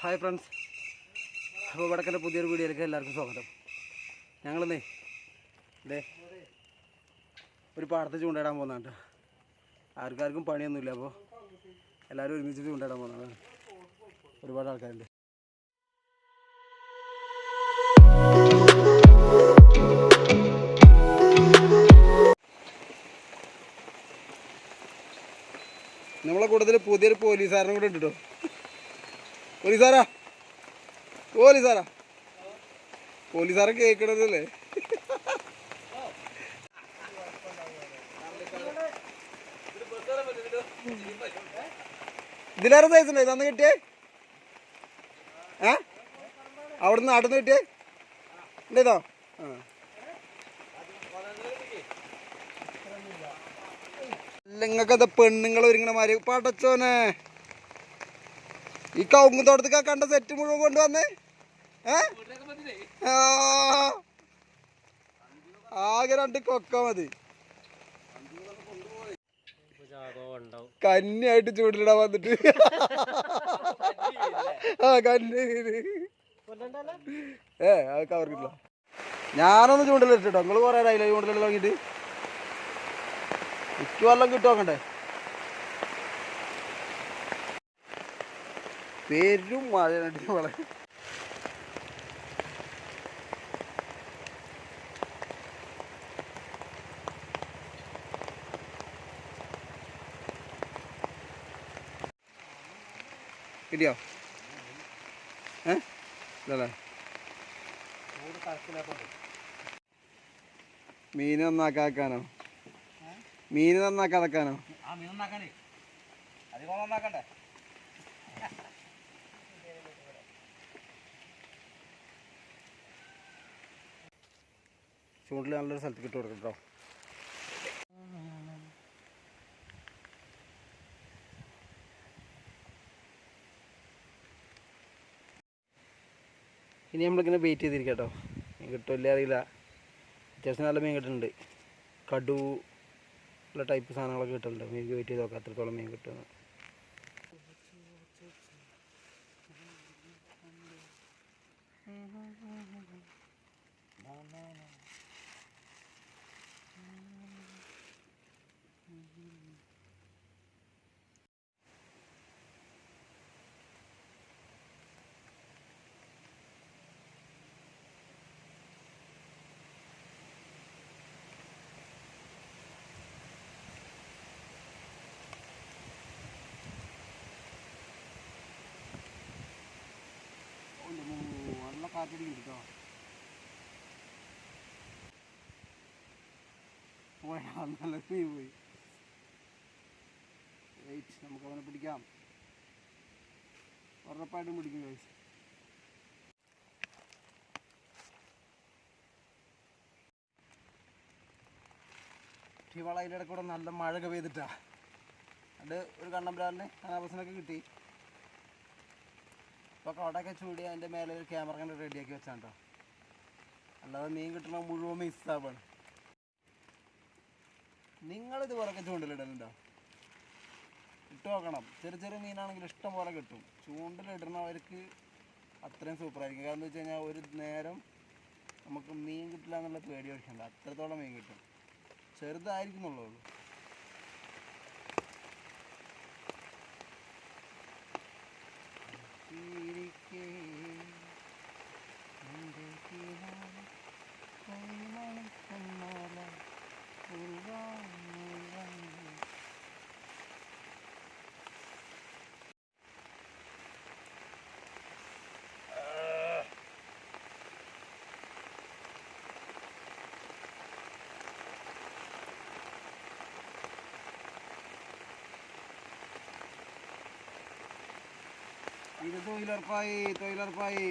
Hi friends അപ്പോൾ വടക്കന്റെ പുതിയൊരു വീഡിയോയിലേക്ക് എല്ലാവർക്കും സ്വാഗതം. ഞങ്ങളിന്നേ ഇതേ ഒരു പാടത്ത് ചൂണ്ടയിടാൻ പോകുന്നുണ്ട് ആർക്കാർക്കും പണിയൊന്നുമില്ല അപ്പോൾ എല്ലാവരും ഒരുമിച്ച് ചൂണ്ടയിടാൻ പോകുന്നതാണ്. ഒരുപാട് ആൾക്കാരുണ്ട്. നമ്മളെ കൂട്ടത്തിൽ പുതിയൊരു പോലീസുകാരനും കൂടെ ഉണ്ട് കേട്ടോ. പോലീസാരാ? പോലീസാരാ? പോലീസാരെ കേൾക്കണതല്ലേ ഇതിലേറെ സൈസ് ഇതന്ന് കിട്ടിയേ? ഏ? അവിടുന്ന് നാട്ടിൽ കിട്ടിയേ? ഉണ്ടോ ആ. നിങ്ങൾക്കത് പെണ്ണുങ്ങൾ ഒരുങ്ങണ പടച്ചോനെ. ഈ കവുങ്ങുത്തോട്ടത്തേക്ക് കണ്ട സെറ്റ് മുഴുവൻ കൊണ്ടുവന്നേ? ഏ. ആകെ രണ്ട് കൊക്ക മതി. കന്നിയായിട്ട് ചൂടിലിടാൻ വന്നിട്ട്. ആ കന്നി. ഏ അത് കവർക്കില്ല ഞാനൊന്ന് ചൂണ്ടിലിട്ടോ നിങ്ങൾ കുറേ ആയില്ല ചൂണ്ടിലിട്ട് തുടങ്ങിയിട്ട്. എനിക്ക് കിട്ടുവാക്കണ്ടേ പെരും മഴ വളരെ കിട്ടിയോ? ഏ? ഇതല്ലേ മീൻ നന്നാക്കാക്കാനോ? മീൻ നന്നാക്കാതെക്കാനോ മീൻ നന്നാക്കാനേ. അധികം നന്നാക്കണ്ടേ? ചൂണ്ടിൽ നല്ലൊരു സ്ഥലത്ത് കിട്ടും കൊടുക്കണം കേട്ടോ ഇനി നമ്മളിങ്ങനെ വെയിറ്റ് ചെയ്തിരിക്കാം കേട്ടോ മീൻ കിട്ടുമല്ലേ അറിയില്ല. അത്യാവശ്യം നല്ല മീൻ കിട്ടുന്നുണ്ട് കടു ഉള്ള ടൈപ്പ് സാധനങ്ങളൊക്കെ കിട്ടുന്നുണ്ട് മീൻ വെയിറ്റ് ചെയ്ത് നോക്കാം. അത്രത്തോളം മീൻ കിട്ടുമെന്ന് നല്ല കാറ്റടിക്കുന്നുണ്ട് കേട്ടോ. പോയാ നല്ല മീൻ പോയി. നമുക്ക് അവനെ പിടിക്കാം. ഉറപ്പായിട്ടും പിടിക്കും guys. ഈ കൂടെ നല്ല മഴ മഴയൊക്കെ പെയ്തിട്ടാ. അത് ഒരു കണ്ണമ്പരാലിന് അനാബസിനൊക്കെ കിട്ടി. ഇപ്പോൾ കടയൊക്കെ ചൂടി അതിന്റെ മേലെ ഒരു ക്യാമറ കണ്ട് റെഡിയാക്കി വെച്ചാണ് കേട്ടോ അല്ലാതെ മീൻ കിട്ടണ മുഴുവൻ മിസ്സാവാണ് നിങ്ങൾ ഇതുപോലൊക്കെ ചൂണ്ടലിടലുണ്ടോ? ഇട്ട് നോക്കണം. ചെറിയ ചെറിയ മീനാണെങ്കിൽ ഇഷ്ടം പോലെ കിട്ടും. ചൂണ്ടലിടണവർക്ക് അത്രയും സൂപ്പറായിരിക്കും കാരണം എന്താ വെച്ച് കഴിഞ്ഞാൽ ഒരു നേരം നമുക്ക് മീൻ കിട്ടില്ല എന്നുള്ള പേടി ഒഴിക്കണ്ട അത്രത്തോളം മീൻ കിട്ടും. ചെറുതായിരിക്കുന്നുള്ളൂ. Eating. ഇത് തൊഴിലുറപ്പായി തൊഴിലുറപ്പായി.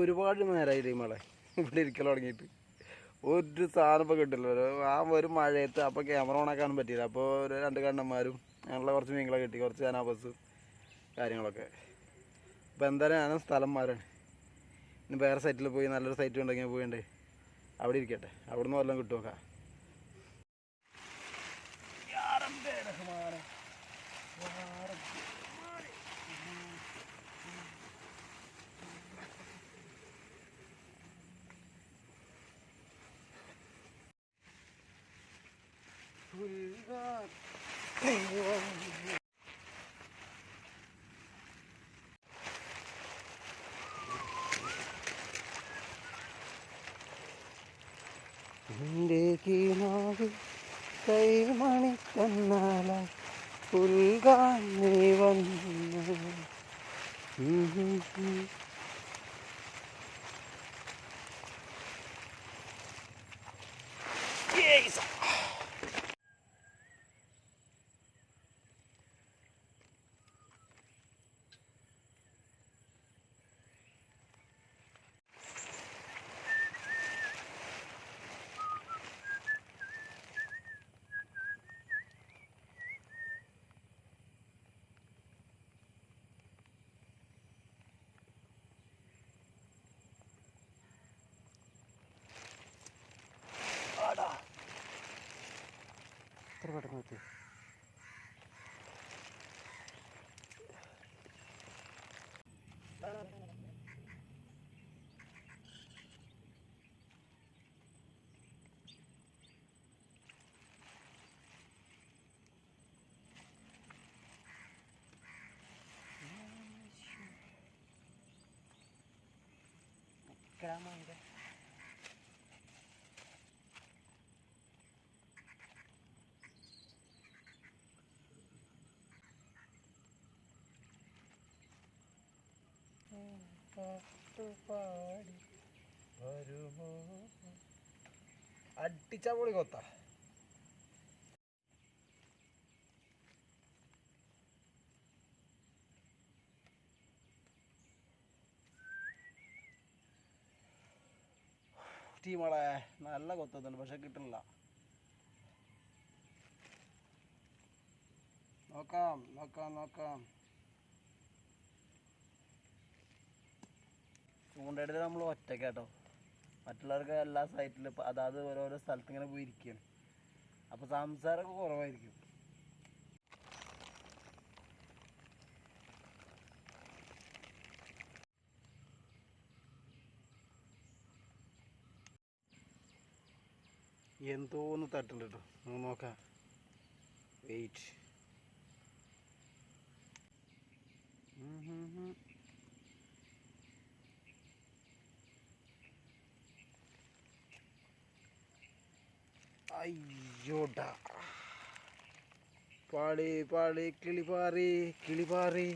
ഒരുപാട് നേരമായി ഈ മഴ ഇവിടെ ഇരിക്കൽ തുടങ്ങിയിട്ട്. ഒരു സാധനം ഇപ്പോൾ കിട്ടില്ല. ആ ഒരു മഴയത്ത് അപ്പോൾ ക്യാമറ ഓണാക്കാനും പറ്റിയില്ല. അപ്പോൾ ഒരു രണ്ട് കണ്ണന്മാരും ഞങ്ങളെ കുറച്ച് മീനുകളെ കിട്ടി. കുറച്ച് അനാബസും കാര്യങ്ങളൊക്കെ. അപ്പോൾ എന്തായാലും ഞാനും സ്ഥലം മാറാണ് ഇനി വേറെ സൈറ്റിൽ പോയി നല്ലൊരു സൈറ്റ് ഉണ്ടെങ്കിൽ പോയിണ്ടേ അവിടെ ഇരിക്കട്ടെ. അവിടെ നിന്ന് വല്ലതും കിട്ടും will not. എത്ര പെട്ടെന്ന് പാട്ടുപാടി വരുമോ? അടിച്ചാ പൊളി കൊത്ത. ടീമോളെ നല്ല കൊത്തുന്നുണ്ട് പക്ഷെ കിട്ടണില്ല നോക്കാം നോക്കാം നോക്കാം. ചൂണ്ടയിടൽ നമ്മൾ ഒറ്റയ്ക്കാട്ടോ. മറ്റുള്ളവർക്ക് എല്ലാ സൈറ്റിലും ഇപ്പോൾ അതാത് ഓരോരോ സ്ഥലത്ത് ഇങ്ങനെ പോയി ഇരിക്കുകയാണ് അപ്പോൾ സംസാരമൊക്കെ കുറവായിരിക്കും. എന്തോന്ന് തട്ടുണ്ട് കേട്ടോ നമുക്ക് നോക്കാം. വെയിറ്റ് അയ്യോടാ. പാളി പാളി കിളിപാറി കിളിപാറി.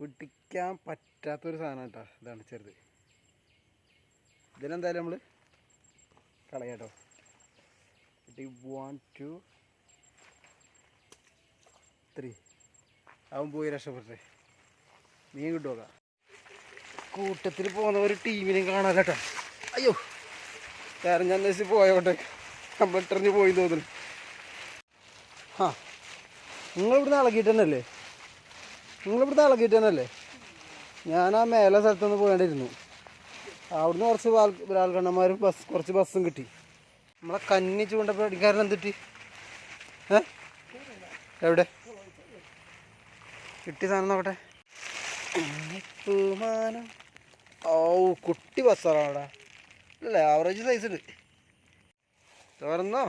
പിടിക്കാൻ പറ്റാത്തൊരു സാധനം കേട്ടോ ഇതാണ് ചെറുത്. ഇതിനെന്തായാലും നമ്മൾ കളയാട്ടോ. വൺ ടു ത്രീ അവൻ പോയി രക്ഷപ്പെട്ടെ നീ കിട്ടുക കൂട്ടത്തിൽ പോകുന്ന ഒരു ടീമിനെയും കാണാൻ കേട്ടോ അയ്യോ തെരഞ്ഞന്വേഷിച്ച് പോയോട്ടെ നമ്മൾ ഇട്ടറിഞ്ഞ് പോയി തോന്നുന്നു. ആ നിങ്ങളിവിടുന്ന് ഇളകിയിട്ട് തന്നെയല്ലേ നിങ്ങളിവിടുന്ന് ഇളകിയിട്ട് തന്നെയല്ലേ ഞാൻ ആ മേലെ സ്ഥലത്തൊന്ന് പോകേണ്ടിയിരുന്നു. അവിടുന്ന് കുറച്ച് വാൽ ബസ് കുറച്ച് ബസ്സും കിട്ടി. നമ്മളെ കന്നി ചൂണ്ട പേടിക്കാരൻ എന്തിട്ടി? ഏ? എവിടെ? കിട്ടിയ സാധനം നോക്കട്ടെ. പൂമാനം ഓ കുട്ടി ബസ്സാറാണ് അല്ലേ ആവറേജ് സൈസ് ഉണ്ട് തുറന്നോ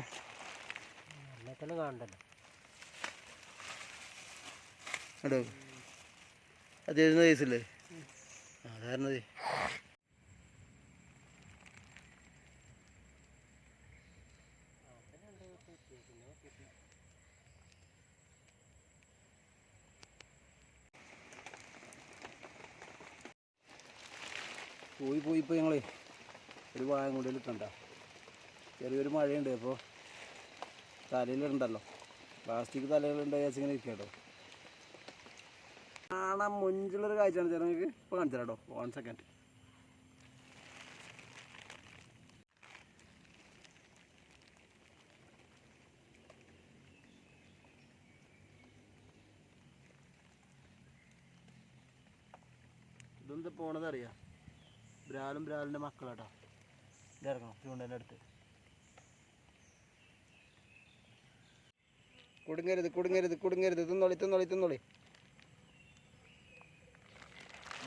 അതേ സൈസില്ലേ അതായിരുന്നത് പോയി പോയി ഇപ്പോൾ ഞങ്ങളെ ഒരു വായം കൊണ്ടിൽ കണ്ട ചെറിയൊരു മഴയുണ്ട് അപ്പോൾ തലയിലുണ്ടല്ലോ പ്ലാസ്റ്റിക് തലയിലുണ്ട് ഇങ്ങനെ ഇരിക്കുക കേട്ടോ കാണാൻ മുഞ്ചുള്ളൊരു കാഴ്ചയാണ് ചേട്ടാ നിങ്ങൾക്ക് ഇപ്പോൾ കാണിച്ചു കേട്ടോ വൺ സെക്കൻഡ് ഇതെന്താ പോണത് അറിയാം ബ്രാലും ബ്രാലിന്റെ മക്കളാട്ടോ. ഇതിറങ്ങണം ചൂണ്ടന്റെ അടുത്ത്. കുടുങ്ങരുത് കുടുങ്ങരുത് കുടുങ്ങരുത്. തിന്നോളി തിന്നോളി തിന്നോളി.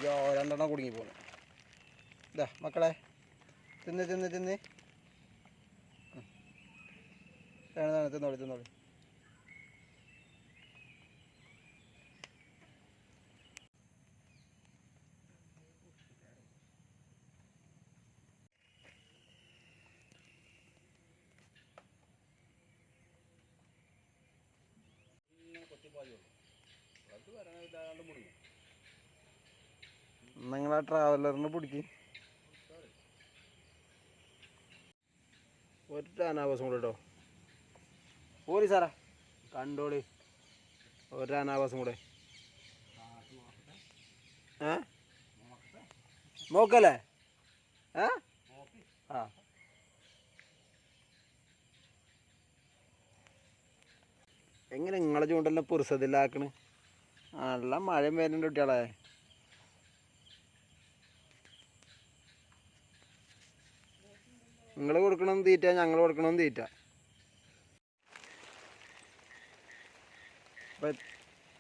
യോ രണ്ടെണ്ണം കുടുങ്ങി പോകുന്നു ഇതാ മക്കളെ തിന്ന് തിന്ന് തിന്ന്. തിന്നോളി തിന്നോളി. തിന്നോളി തിന്നോളി നിങ്ങൾ ആ ട്രാവലറിന് പിടിക്ക്. ഒരു അനാവാസം കൂടെ കേട്ടോ. പോരി സാറാ. കണ്ടോളി. ഒരു അനാവാസം കൂടെ ഏ? നോക്കല്ലേ ഏ? ആ. എങ്ങനെ നിങ്ങളെ ചൂണ്ടെല്ലാം പുറസതിലാക്കണ്? നല്ല മഴയും വരുന്നുണ്ട് കുട്ടികളെ. നിങ്ങൾ കൊടുക്കണം തീറ്റ ഞങ്ങൾ കൊടുക്കണം തീറ്റ.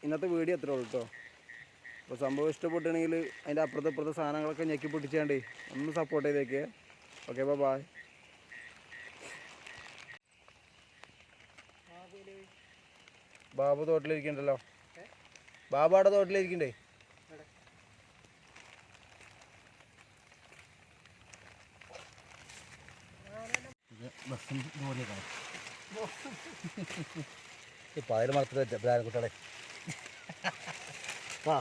ഇന്നത്തെ വീഡിയോ എത്ര ഉള്ളൂ കേട്ടോ അപ്പോൾ സംഭവം ഇഷ്ടപ്പെട്ടുകയാണെങ്കിൽ അതിന്റെ അപ്പുറത്തെ ഇപ്പുറത്തെ സാധനങ്ങളൊക്കെ ഞെക്കി പൊട്ടിച്ചാണ്ട് ഒന്ന് സപ്പോർട്ട് ചെയ്തേക്ക്. ഓക്കെ ബൈ ബായ് ബാബു തോട്ടിലിരിക്കണ്ടല്ലോ. ബാബു അവിടെ തോട്ടിലിരിക്കണ്ടേ? ഇപ്പം അതിൽ മറത്ത് കുട്ടികളെ ആ